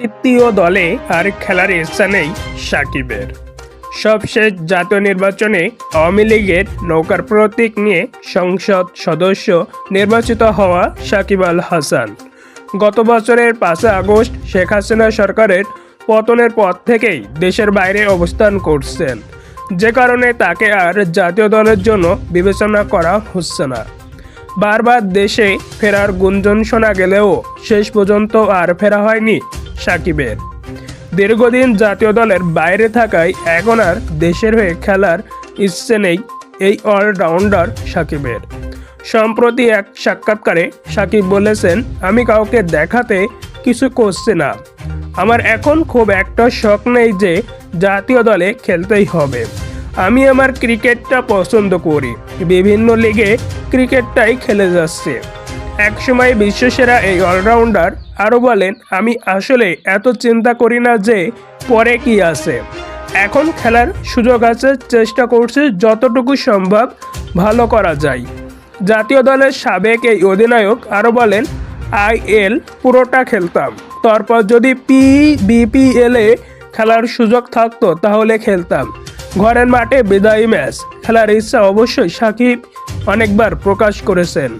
তৃতীয় দলে আর খেলার ইচ্ছা নেই সাকিবের। সবশেষ জাতীয় নির্বাচনে আওয়ামী লীগের নৌকার প্রতীক নিয়ে সংসদ সদস্য নির্বাচিত হওয়া সাকিব আল হাসান। গত বছরের পাঁচই আগস্ট শেখ হাসিনা সরকারের পতনের পর থেকেই দেশের বাইরে অবস্থান করছেন। যে কারণে তাকে আর জাতীয় দলের জন্য বিবেচনা করা হচ্ছে না। বারবার দেশে ফেরার গুঞ্জন শোনা গেলেও শেষ পর্যন্ত আর ফেরা হয়নি সাকিবের। দীর্ঘদিন জাতীয় দলের বাইরে থাকায় এখন আর দেশের হয়ে খেলার ইচ্ছে নেই এই অলরাউন্ডার সাকিবের। সম্প্রতি এক সাক্ষাৎকারে সাকিব বলেছেন, আমি কাউকে দেখাতে কিছু করছি না। আমার এখন খুব একটা শখ নেই যে জাতীয় দলে খেলতেই হবে। আমি আমার ক্রিকেটটা পছন্দ করি। বিভিন্ন লিগে ক্রিকেটটাই খেলে যাচ্ছে। একসময় বিশ্বসেরা এই অলরাউন্ডার আরও বলেন, আমি আসলে এত চিন্তা করি না যে পরে কি আছে। এখন খেলার সুযোগ আছে, চেষ্টা করছি যতটুকু সম্ভব ভালো করা যায়। জাতীয় দলের সাবেক এই অধিনায়ক আরও বলেন আইএল পুরোটা খেলতাম। তারপর যদি পি বিপিএলে খেলার সুযোগ থাকতো, তাহলে খেলতাম। ঘরের মাঠে বিদায়ী ম্যাচ। খেলার ইচ্ছা অবশ্যই সাকিব অনেকবার প্রকাশ করেছেন।